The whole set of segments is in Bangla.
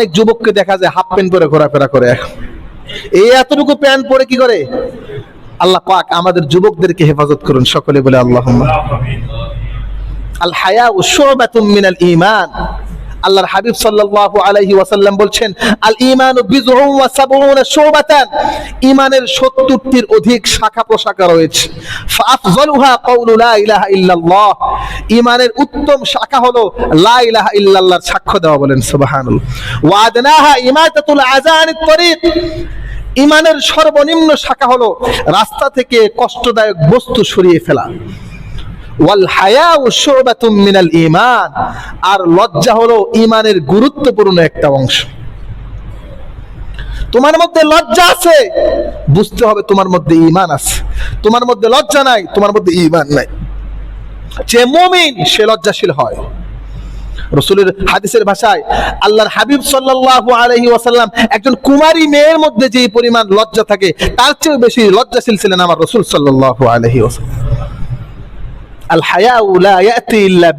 অনেক যুবককে দেখা যায় হাফ প্যান্ট পরে ঘোরাফেরা করে। এই এতটুকু প্যান্ট পরে কি করে? আল্লাহ পাক আমাদের যুবকদেরকে হেফাজত করুন সকলে বলে আল্লাহ আল হায়া ও শুবাতুম মিনাল ঈমান। আল্লাহর হাবিব সাল্লাল্লাহু আলাইহি ওয়াসাল্লাম বলছেন, আল ঈমানু বিযউন ওয়া সাবউনা শুবাতান। ঈমানের 70টির অধিক শাখা প্রশাখা রয়েছে। ফাআফযালুহা কাউলু লা ইলাহা ইল্লাল্লাহ। ঈমানের উত্তম শাখা হলো লা ইলাহা ইল্লাল্লাহর সাক্ষ্য দেওয়া বলেন, সুবহানাল্লাহ। ওয়া আদনাহা ইমাতাতুল আযানিত তরিক ইমানের সর্বনিম্ন শাখা হলো রাস্তা থেকে কষ্টদায়ক বস্তু সরিয়ে ফেলা। ওয়াল মিনাল আর লজ্জা হলো ঈমানের গুরুত্বপূর্ণ একটা অংশ। তোমার মধ্যে লজ্জা আছে, বুঝতে হবে তোমার মধ্যে ঈমান আছে। তোমার মধ্যে লজ্জা নাই, তোমার মধ্যে ঈমান নাই। যে মুমিন, সে লজ্জাশীল হয়। রসুলের হাদিসের ভাষায় আল্লাহর হাবিব সাল্লাল্লাহু আলাইহি ওয়াসাল্লাম একজন কুমারী মেয়ের মধ্যে যে পরিমাণ লজ্জা থাকে, তার চেয়েও বেশি লজ্জাশীল ছিলেন আমার রসুল সাল্লাল্লাহু আলাইহি ওয়াসাল্লাম। আল ইয়াতি ইল্লা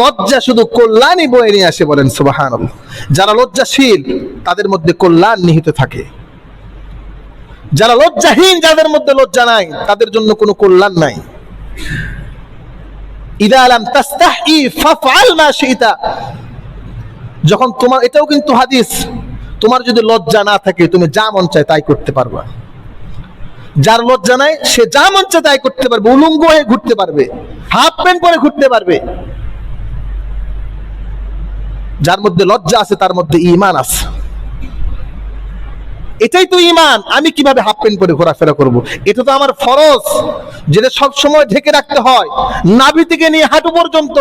লজ্জা শুধু কল্যাণই বয়ে নিয়ে আসে বলেন, সুবহানাল্লাহ। যারা লজ্জাশীল, তাদের মধ্যে কল্যাণ নিহিত থাকে। যারা লজ্জাহীন, যাদের মধ্যে লজ্জা নাই, তাদের জন্য কোনো কল্যাণ নাই। ইদা আলাম তাস্তাহি ফাফআল মা শিতা। যখন তোমার, এটাও কিন্তু হাদিস, তোমার যদি লজ্জা না থাকে, তুমি যা মন চায় তাই করতে পারবা। যার লজ্জা নাই, সে যা চায় তাই করতে পারবে, উলঙ্গ হয়ে ঘুরতে পারবে, হাফ প্যান্ট পরে ঘুরতে পারবে। যার মধ্যে লজ্জা আছে, তার মধ্যে ইমান আছে। এটাই তো ইমান আমি কীভাবে হাফ প্যান্ট পরে ঘোরাফেরা করব। এটা তো আমার ফরজ, যেটা সব সময় ঢেকে রাখতে হয়। নাভি থেকে নিয়ে হাঁটু পর্যন্ত,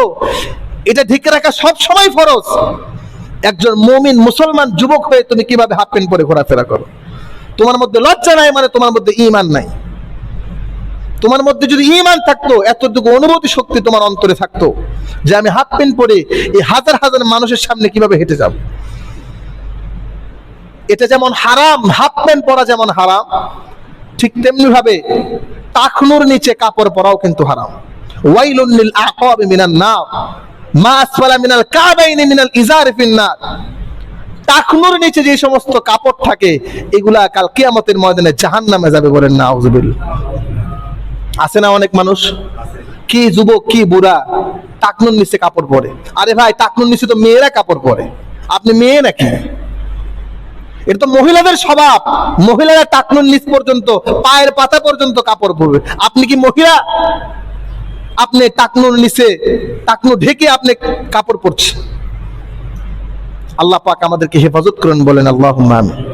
এটা ঢেকে রাখা সব সময় ফরজ। একজন মমিন মুসলমান যুবক হয়ে তুমি কীভাবে হাফ প্যান্ট পরে ঘোরাফেরা করো? তোমার মধ্যে লজ্জা নাই মানে তোমার মধ্যে ইমান নাই। তোমার মধ্যে যদি ইমান থাকতো, এতটুকু অনুভূতি শক্তি তোমার অন্তরে থাকতো যে আমি হাফ প্যান্ট পরে এই হাজার হাজার মানুষের সামনে কীভাবে হেঁটে যাব। এটা যেমন হারাম হাফ প্যান্ট পরা যেমন হারাম, ঠিক তেমনি ভাবে টাকনুর নিচে কাপড় পরাও কিন্তু হারাম। ওয়াইলুন আকাবি মিনান নার, মা আসফালা মিনাল কাবাইনি মিনাল ইজারি ফিন্নার টাকনুর নিচে যে সমস্ত কাপড় থাকে, এগুলা কাল কিয়ামতের ময়দানে জাহান্নামে যাবে বলেন না আছে না অনেক মানুষ? কি যুবক, কি বুড়া টাকনুর নিচে কাপড় পরে? আরে ভাই টাকনুর নিচে তো মেয়েরা কাপড় পরে। আপনি মেয়ে নাকি? এটা তো মহিলাদের স্বভাব। মহিলারা টাকনুর নিচ পর্যন্ত, পায়ের পাতা পর্যন্ত কাপড় পরবে। আপনি কি মহিলা? আপনি টাকনুর নিচে টাকনু ঢেকে আপনি কাপড় পরছেন। আল্লাহ পাক আমাদেরকে হেফাজত করেন বলেন আল্লাহ আমিন।